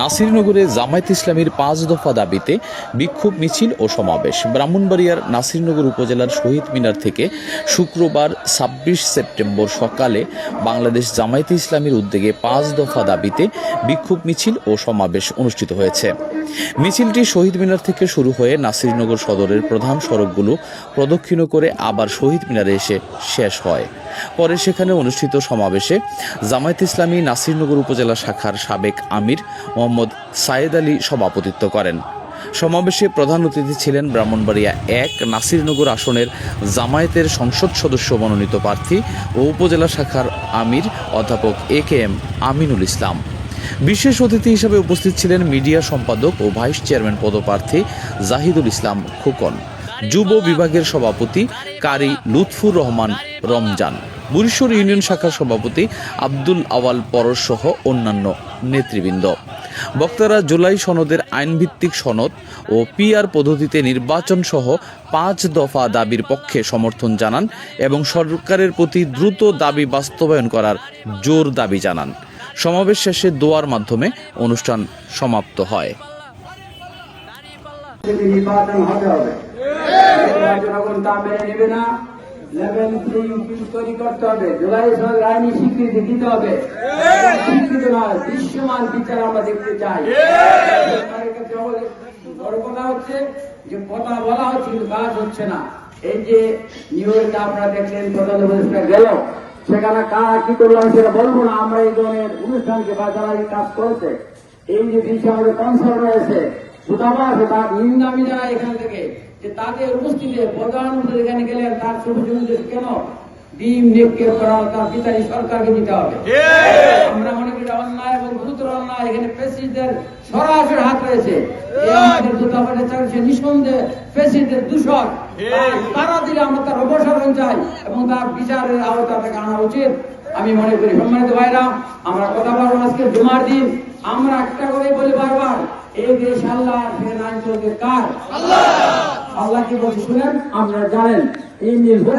নাসিরনগরে জামায়াত ইসলামীর পাঁচ দফা দাবিতে বিক্ষোভ মিছিল ও সমাবেশ। ব্রাহ্মণবাড়িয়ার নাসিরনগর উপজেলার শহীদ মিনার থেকে শুক্রবার ছাব্বিশ সেপ্টেম্বর সকালে বাংলাদেশ জামায়াতে ইসলামীর উদ্যোগে পাঁচ দফা দাবিতে বিক্ষোভ মিছিল ও সমাবেশ অনুষ্ঠিত হয়েছে। মিছিলটি শহীদ মিনার থেকে শুরু হয়ে নাসিরনগর সদরের প্রধান সড়কগুলো প্রদক্ষিণ করে আবার শহীদ মিনারে এসে শেষ হয়। পরে সেখানে অনুষ্ঠিত সমাবেশে জামায়াত ইসলামী নাসিরনগর উপজেলা শাখার সাবেক আমির মোহাম্মদ সায়েদ আলী সভাপতিত্ব করেন। সমাবেশে প্রধান অতিথি ছিলেন ব্রাহ্মণবাড়িয়া এক, নাসিরনগর আসনের জামায়াতের সংসদ সদস্য মনোনীত প্রার্থী ও উপজেলা শাখার আমির অধ্যাপক এ কে এম আমিনুল ইসলাম। বিশেষ অতিথি হিসেবে উপস্থিত ছিলেন মিডিয়া সম্পাদক ও ভাইস চেয়ারম্যান পদপ্রার্থী জাহিদুল ইসলাম খোকন, যুব বিভাগের সভাপতি কারি লুৎফুর রহমান রমজান। বুরিশ্বর ইউনিয়ন শাখার সভাপতি আব্দুল আওয়াল পরশ সহ অন্যান্য নেতৃবৃন্দ। বক্তারা জুলাই সনদের আইনভিত্তিক সনদ ও পিআর পদ্ধতিতে নির্বাচন সহ পাঁচ দফা দাবির পক্ষে সমর্থন জানান এবং সরকারের প্রতি দ্রুত দাবি বাস্তবায়ন করার জোর দাবি জানান। সমাবেশ শেষে দোয়ার মাধ্যমে অনুষ্ঠান সমাপ্ত হয়। নির্বাচন হতে হবে। জনগণ তা মেনে নেবে না লেভেল ফিল্ড তৈরি করতে হবে। জুলাই আইনি স্বীকৃতি দিতে হবে। স্বীকৃতি নয় দৃশ্যমান বিচার আমরা দেখতে চাই। সরকারের বড় কথা হচ্ছে যে কথা বলা হচ্ছে কিন্তু কাজ হচ্ছে না। এই যে নিউ ইয়র্কে আপনারা দেখলেন প্রধান উপদেষ্টা গেল। সেখানে কারা কি করলাম সেটা বলব না। আমরা এই ধরনের অনুষ্ঠানকে বা যারা এই কাজ করেছে। এই যে বিষয়ে আমাদের কনসার্ন রয়েছে দূতাবাস তার নিন্দা আমি জানাই এখান থেকে তাদের উপস্থিতিতে প্রধানমন্ত্রী এখানে গেলেন তার ছোট সবুজ কেন? ডিম নিক্ষেপ করা তার পিতারি সরকারকে দিতে হবে। আমরা মনে করি অন্যায় এবং গুরুতর অন্যায়। এখানে প্রেসিডেন্টের সরাসরি হাত রয়েছে। আমাদের দূতাবাসের চাইছে নিঃসন্দেহে প্রেসিডেন্টের দূষণ। তারা দিলে আমরা তার অপসারণ চাই এবং তার বিচারের আওতা থেকে আনা উচিত। আমি মনে করি সম্মানিত ভাইরা আমরা কথা বলব আজকে জুমার দিন। আমরা একটা করে বলি বারবার এই দেশ আল্লাহ সেখানে আইন চলবে কার? আল্লাহ! আল্লাহ কি বলছে শুনেন? আপনারা জানেন এই নির্ভর